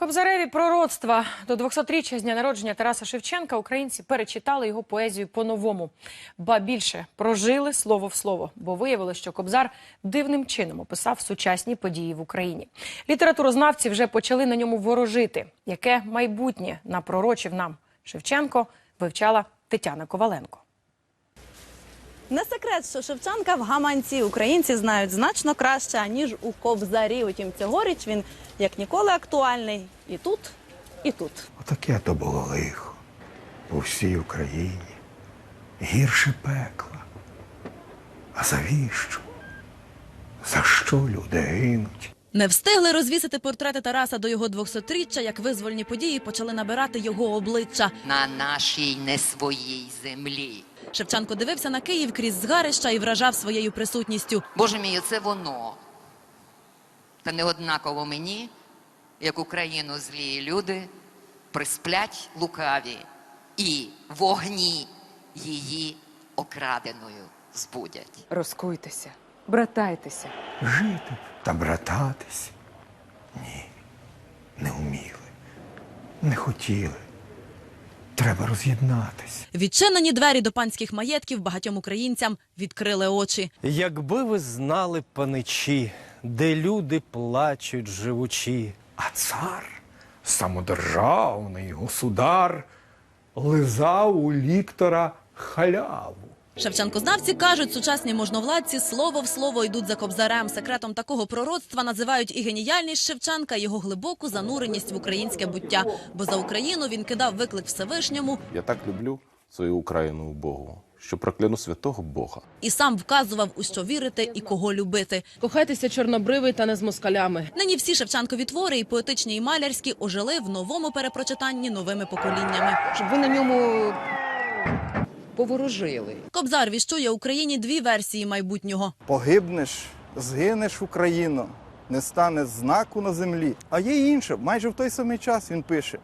Кобзареві пророцтва до 200-річчя з дня народження Тараса Шевченка українці перечитали його поезію по-новому. Ба більше прожили слово в слово, бо виявили, що Кобзар дивним чином описав сучасні події в Україні. Літературознавці вже почали на ньому ворожити. Яке майбутнє напророчив нам Шевченко, вивчала Тетяна Коваленко. Не секрет, що Шевченка в гаманці українці знають значно краще, ніж у Кобзарі. Утім, цьогоріч він як ніколи актуальний і тут, і тут. Отаке то було лихо по всій Україні. Гірше пекла. А завіщо? За що люди гинуть? Не встигли розвісити портрети Тараса до його 200-річчя, як визвольні події почали набирати його обличчя. на нашій не своїй землі. Шевченко дивився на Київ крізь згарища і вражав своєю присутністю. Боже мій, це воно. Та не однаково мені, як Україну злі люди присплять лукаві і вогні її окраденою збудять. Розкуйтеся, братайтеся. Жити б та брататись? Ні, не вміли, не хотіли. Треба роз'єднатись. Відчинені двері до панських маєтків багатьом українцям відкрили очі. Якби ви знали паничі, де люди плачуть живучі. А цар, самодержавний государ, лизав у ліктора халяву. Шевченкознавці кажуть, сучасні можновладці слово в слово йдуть за кобзарем. Секретом такого пророцтва називають і геніальність Шевченка, і його глибоку зануреність в українське буття. Бо за Україну він кидав виклик Всевишньому Я так люблю свою Україну Богу, що прокляну святого Бога. і сам вказував, у що вірити і кого любити. Кохайтеся чорнобривий та не з москалями. Нині всі Шевченкові твори, і поетичні, і малярські, ожили в новому перепрочитанні новими поколіннями. Щоб ви на ньому поворожили. Кобзар віщує Україні дві версії майбутнього. Погибнеш, згинеш Україно, не стане знаку на землі. А є й інше, майже в той самий час він пише: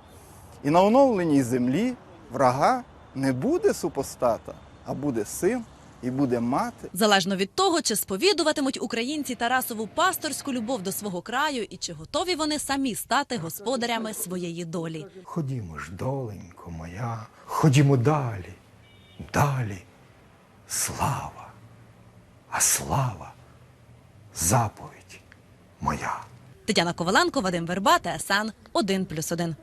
і на оновленій землі врага не буде супостата, а буде син і буде мати. Залежно від того, чи сповідуватимуть українці Тарасову пасторську любов до свого краю, і чи готові вони самі стати господарями своєї долі. Ходімо ж, доленько моя, ходімо далі, далі. Слава, а слава заповідь моя. Тетяна Коваленко, Вадим Верба, ТСН 1+,1.